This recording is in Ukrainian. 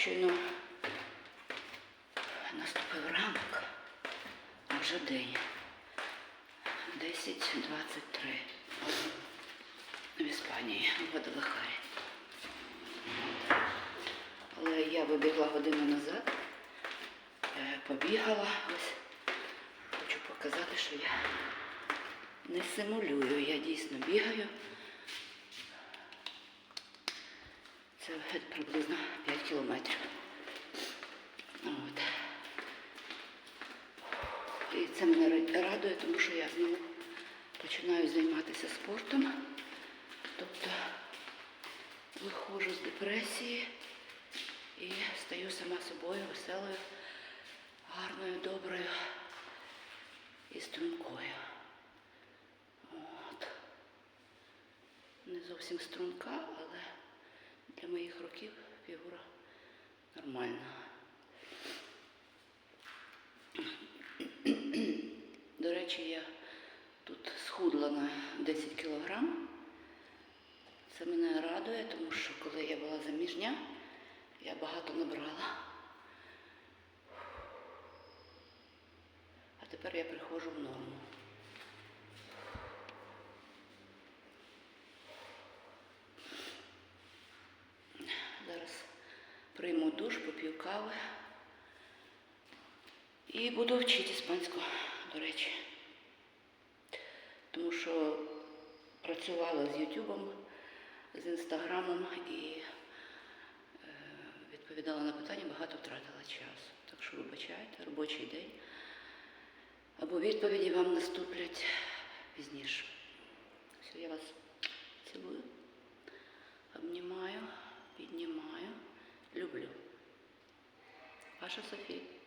Щойно наступив ранок, а вже день. 10.23 в Іспанії, в Гвадалахарі. Але я вибігла годину назад, е, побігала. Ось хочу показати, що я не симулюю, я дійсно бігаю. Це приблизно 5 кілометрів. От. І це мене радує, тому що я знову починаю займатися спортом. Тобто виходжу з депресії і стаю сама собою, веселою, гарною, доброю і стрункою. От. Не зовсім струнка, для моїх років фігура нормальна. До речі, я тут схудла на 10 кілограм. Це мене радує, тому що коли я була заміжня, я багато набрала. А тепер я приходжу в норму. Прийму душ, поп'ю кави і буду вчити іспанську, до речі. Тому що працювала з Ютубом, з інстаграмом і е, відповідала на питання, багато втратила часу. Так що вибачайте, робочий день. Або відповіді вам наступлять Ваша Софія.